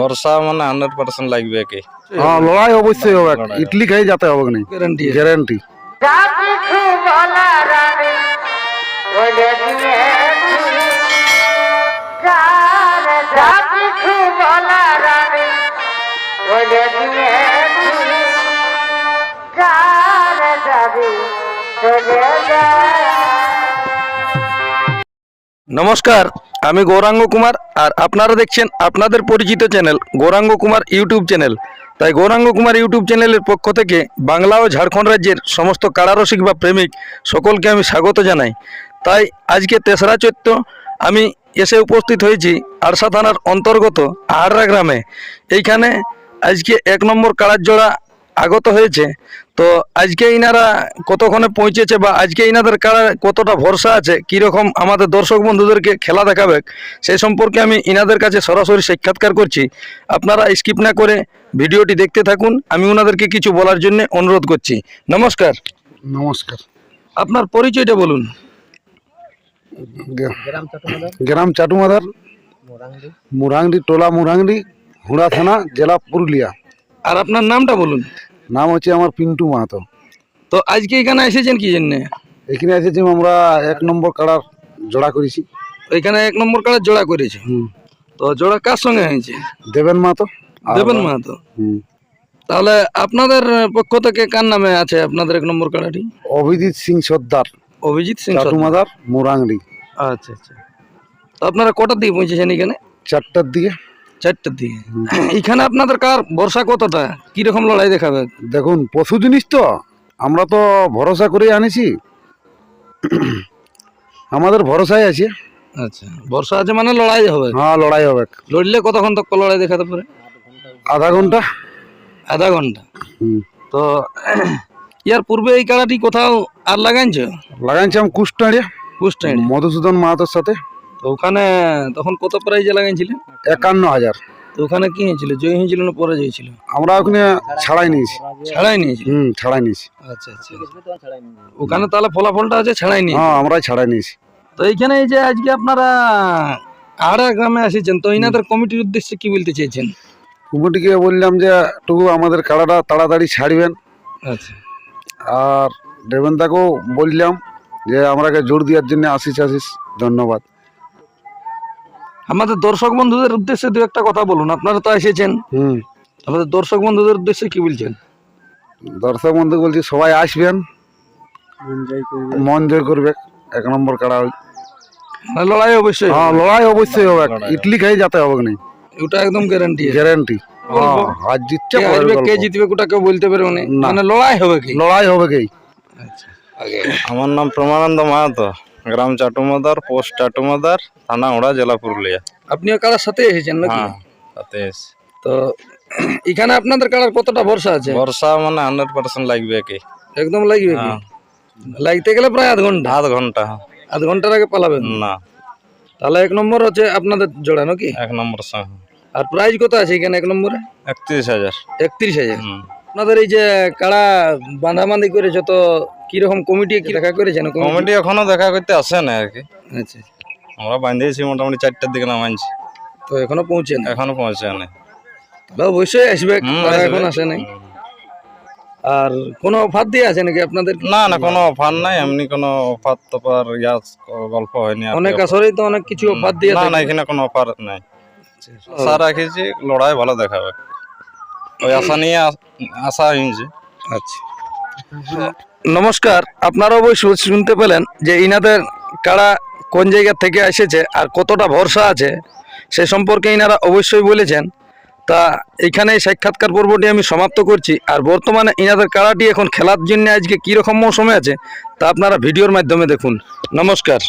বর্ষা মানে hundred percent লাগবে কি হ্যাঁ লড়াই অবশ্যই হবে। ইডলি খাই যেতে হবে না গ্যারান্টি গ্যারান্টি নমস্কার। আমি গৌরাঙ্গ কুমার আর আপনারা দেখছেন আপনাদের পরিচিত channel Gauranga Kumar YouTube channel. তাই গৌরাঙ্গ কুমার ইউটিউব চ্যানেলের পক্ষ থেকে বাংলা ও ঝাড়খণ্ড রাজ্যের সমস্ত কারারসিক বা প্রেমিক সকলকে আমি স্বাগত জানাই। তাই আজকে তেসরা চৈত্র আমি এসে উপস্থিত হয়েছি আরসা থানার অন্তর্গত আহাররা গ্রামে। এইখানে আজকে এক নম্বর কাড়ার জোড়া আগত হয়েছে। তো আজকে ইনারা কতক্ষণে পৌঁছেছে বা আজকে ইনাদের কারা কতটা ভরসা আছে কীরকম আমাদের দর্শক বন্ধুদেরকে খেলা দেখাবে সেই সম্পর্কে আমি ইনাদের কাছে সরাসরি সাক্ষাৎকার করছি। আপনারা স্কিপ না করে ভিডিওটি দেখতে থাকুন আমি ওনাদেরকে কিছু বলার জন্য অনুরোধ করছি। নমস্কার। নমস্কার। আপনার পরিচয়টা বলুন। গ্রাম চাটুমাদার। মুরাংডি টোলা মুরাংডি হুড়া থানা জেলা পুরুলিয়া। আর আপনার নামটা বলুন। নাম হচ্ছে আমার পিন্টু মাহাতো। তো আজকে এখানে এসেছেন কি জন্যে? এখানে এসেছি আমরা এক নম্বর কাড়ার জোড়া করেছি। এখানে এক নম্বর কার্ড জোড়া করেছি? হুম। তো জোড়া কার সঙ্গে হয়েছে? দেবেন মাহাতো। দেবেন মাহাতো। তাহলে আপনাদের পক্ষ থেকে কার নামে আছে আপনাদের এক নম্বর কাড়াটি? অভিজিৎ সিং সর্দার। অভিজিৎ সিং। চাটুমাদার মুরাংডি আচ্ছা আচ্ছা। আপনারা কটার দিকে পৌঁছেছেন এখানে? চারটার দিকে। চারটার দিকে এখানে আপনাদের কার বর্ষা কতটা? কীরকম লড়াই দেখাবে? দেখুন পশু জিনিস তো আমরা তো ভরসা করে আনিছি। আমাদের ভরসায় আছে। আচ্ছা বর্ষা আছে মানে লড়াই হবে? হ্যাঁ লড়াই হবে। লড়লে কতক্ষণ তক লড়াই দেখাতে পারে? আধা ঘণ্টা। আধা ঘণ্টা। তো ইয়ার পূর্বে এই কাড়াটি কোথাও আর লাগাইছো লাগাইছি আমি কুষ্টাড়িয়া। কুষ্টাইনি মধুসূদন মাহাতোর সাথে। তো ওখানে তখন কত প্রাইজে লাগাইছিলেন একান্ন হাজার। তো ওখানে কি হয়েছিল? জয় হয়েছিল না পরে হয়েছিল? আমরা ওখানে ছাড়াই নিয়েছি। ছাড়াই নিয়েছি হুম ছাড়াই নিয়েছি। আচ্ছা আচ্ছা। ওখানে তাহলে ফলাফলটা আছে ছাড়াই নিয়ে হ্যাঁ আমরাই ছাড়াই নিয়েছি। তো এইখানে এই যে আজকে আপনারা আড়া গ্রামে এসেছেন তো ইনাদের কমিটির উদ্দেশ্যে কি বলতে চেয়েছেন? কমিটিকে বললাম যে টুকু আমাদের কাড়াটা তাড়াতাড়ি ছাড়বেন। আচ্ছা। আর দেবেন্দাকেও বললাম যে আমরাকে জোর দেওয়ার জন্য আসিস আসিস। ধন্যবাদ। আমাদের দর্শক বন্ধুদের উদ্দেশ্যে দু একটা কথা বলুন আপনারা তো এসেছেন। হুম। আমাদের দর্শক বন্ধুদের উদ্দেশ্যে কি বলছেন? দর্শক বন্ধু বলছি সবাই আসবেন। মন জয় করবে এক নম্বর কাড়া ওই। মানে লড়াই অবশ্যই হ্যাঁ লড়াই অবশ্যই হবে। ইডলি খাই যেতে হবে না ওটা একদম গ্যারান্টি গ্যারান্টি। হাত জিতছে কে আসবে কে জিতবে ওটা কেউ বলতে পারবে না। না। মানে লড়াই হবে কি? লড়াই হবে কি? আমার নাম প্রমানন্দ মাহাতো। গ্রাম চাটুমাদার পোস্ট চাটুমাদার থানা ওড়া জেলা পুরুলিয়া। আপনিও কারার সাথে এসেছেন নাকি? হ্যাঁ তাতে এসে। তো এখানে আপনাদের কারার কতটা ভরসা আছে? বর্ষা মানে হান্ড্রেড পার্সেন্ট লাগবে কি একদম লাগবে কি? হ্যাঁ। লাগতে গেলে প্রায় আধ ঘণ্টা। আধ ঘণ্টা। আধ ঘণ্টার আগে পালাবেন? না। তাহলে এক নম্বর হচ্ছে আপনাদের জোড়া নাকি? এক নম্বর সঙ্গে আর প্রাইস কত আছে এখানে এক নম্বরে? একত্রিশ হাজার। একত্রিশ হাজার। হুম। আপনাদের এই যে কাড়া বাঁধাবাঁধি করে তো কীরকম কমিটি কি দেখা করেছেন কমিটি? এখনও দেখা করতে আসে না আর কি। আচ্ছা। আমরা বাঁধিয়েছি মোটামুটি চারটার দিকে নামাইছি। তো এখনও পৌঁছে না? এখনও পৌঁছে নাই তাহলে অবশ্যই আসবে এখন আসে নাই। আর কোনো অফার দিয়ে আছে নাকি আপনাদের? না না কোনো অফার নাই এমনি কোনো অফার টফার ইয়া গল্প হয়নি অনেক। আসরেই তো অনেক কিছু অফার দিয়ে না না এখানে কোনো অফার নাই। আশা রাখিছি লড়াই ভালো দেখাবে। ওই আশা নিয়ে আশা হয়েছে আচ্ছা। নমস্কার, আপনারা অবশ্যই শুনতে পেলেন যে ইনাদের কারা কোন জায়গা থেকে এসেছে আর কতটা ভরসা আছে সে সম্পর্কে ইনারা অবশ্যই বলেছেন। তা এখানে সাক্ষাৎকার পর্বটি আমি সমাপ্ত করছি। আর বর্তমানে ইনাদের কারাটি এখন খেলার জন্য আজকে কীরকম মৌসুমে আছে তা আপনারা ভিডিওর মাধ্যমে দেখুন। নমস্কার।